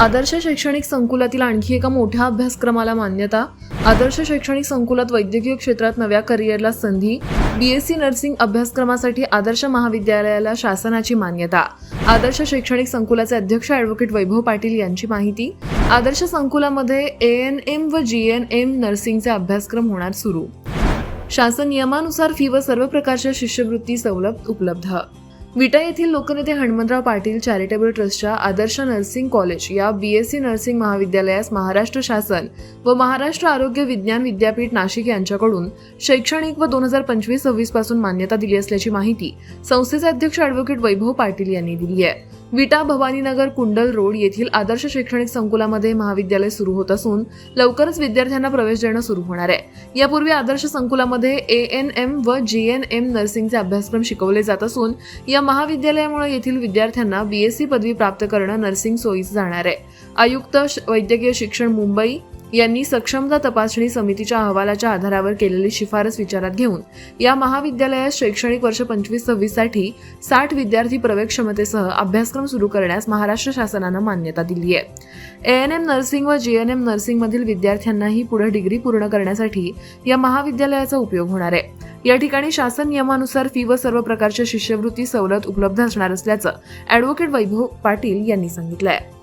आदर्श शैक्षणिक संकुलातील आणखी एका मोठ्या अभ्यासक्रमाला मान्यता आदर्श शैक्षणिक संकुलात वैद्यकीय क्षेत्रात नव्या करिअरला संधी बीएससी नर्सिंग अभ्यासक्रमासाठी आदर्श महाविद्यालयाला शासनाची मान्यता. आदर्श शैक्षणिक संकुलाचे अध्यक्ष ॲडव्होकेट वैभव पाटील यांची माहिती. आदर्श संकुलामध्ये ए एन एम व जी एन एम नर्सिंगचे अभ्यासक्रम होणार सुरू. शासन नियमानुसार फी व सर्व प्रकारच्या शिष्यवृत्ती सवलत उपलब्ध. विटा येथील लोकनेते हनुमंतराव पाटील चॅरिटेबल ट्रस्टच्या आदर्श नर्सिंग कॉलेज या बी एस सी नर्सिंग महाविद्यालयास महाराष्ट्र शासन व महाराष्ट्र आरोग्य विज्ञान विद्यापीठ नाशिक यांच्याकडून शैक्षणिक व दोन हजार पंचवीस सव्वीसपासून मान्यता दिली असल्याची माहिती संस्थेचे अध्यक्ष अॅडव्होकेट वैभव पाटील यांनी दिली आहे. विटा भवानीनगर कुंडल रोड येथील आदर्श शैक्षणिक संकुलामध्ये महाविद्यालय सुरू होत असून लवकरच विद्यार्थ्यांना प्रवेश देणं सुरू होणार आहे. यापूर्वी आदर्श संकुलामध्ये ए एन एम व जी एन एम नर्सिंगचे अभ्यासक्रम शिकवले जात असून या महाविद्यालयामुळे येथील विद्यार्थ्यांना बीएससी पदवी प्राप्त करणं नर्सिंग सोयीचं जाणार आहे. आयुक्त श- वैद्यकीय शिक्षण मुंबई यांनी सक्षमता तपासणी समितीच्या अहवालाच्या आधारावर केलेली शिफारस विचारात घेऊन या महाविद्यालयात शैक्षणिक वर्ष पंचवीस सव्वीससाठी साठ विद्यार्थी प्रवेश क्षमतेसह अभ्यासक्रम सुरू करण्यास महाराष्ट्र शासनानं मान्यता दिली आहे. ए एन एम नर्सिंग व जी एन एम नर्सिंगमधील विद्यार्थ्यांनाही पुढे डिग्री पूर्ण करण्यासाठी या महाविद्यालयाचा उपयोग होणार आहे. या ठिकाणी शासन नियमानुसार फी व सर्व प्रकारच्या शिष्यवृत्ती सवलत उपलब्ध असणार असल्याचं ॲडव्होकेट वैभव पाटील यांनी सांगितलं आहे